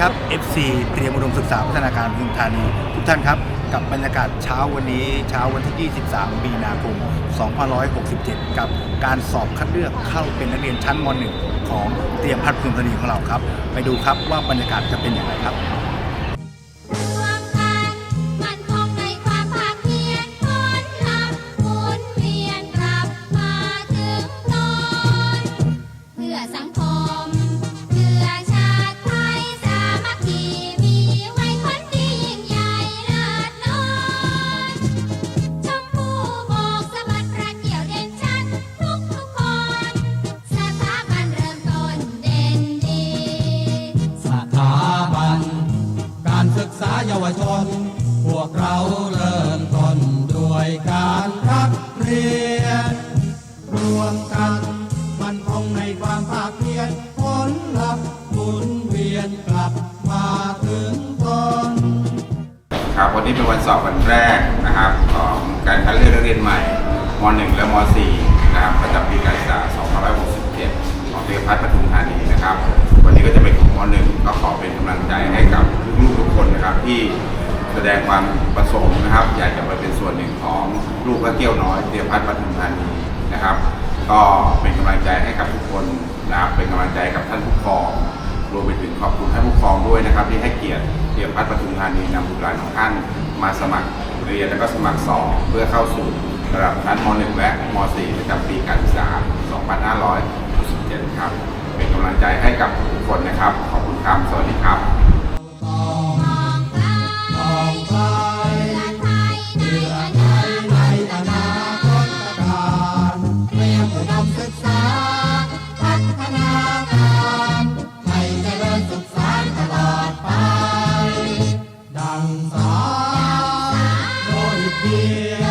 ครับเตรียมอุดมศึกษาพัฒนาการพุทธานีทุกท่านครับ กับบรรยากาศเช้าวันนี้เช้าวันที่ 23 มีนาคม 2567 กับการสอบคัดเลือกเข้าเป็นนักเรียนชั้นม .1 ของเตรียมพัฒน์พุทธานีของเราครับ ไปดูครับว่าบรรยากาศจะเป็นอย่างไรครับ ษาเยาวชน พวกเราเริ่มต้นด้วยการรักเรียน รวมกันมันคงในความภาคเพียรผลลัพธ์หมุนเวียนกลับมาถึงตนครับวันนี้เป็นวันสอบวันแรกนะครับของการคัดเลือกนักเรียนใหม่ม .1 และม .4 นะครับประจำปีการศึกษา 2567 ของเตรียมพัฒน์ปทุมธานีนะครับ วันนี้ก็จะเป็นของม .1 ก็ขอเป็นกำลังใจให้กับ คนนะครับที่แสดงความประสงค์นะครับ อยากจะมาเป็นส่วนหนึ่งของลูกพระเกี้ยวน้อยเตียมพัฒน์ปทุมธานีนะครับ ก็เป็นกำลังใจให้กับทุกคนนะครับเป็นกำลังใจกับท่านผู้ครองรวมไปถึงขอบคุณท่านผู้ครองด้วยนะครับ ที่ให้เกียรติเตียมพัฒน์ปทุมธานีนำบุตรหลานของท่านมาสมัครเรียนและก็สมัครสอบเพื่อเข้าสู่ระดับชั้นม .1 และม .4 ประจำปีการศึกษา 2567 ครับ เป็นกำลังใจให้กับทุกคนนะครับ ขอบคุณครับ สวัสดีครับ Yeah.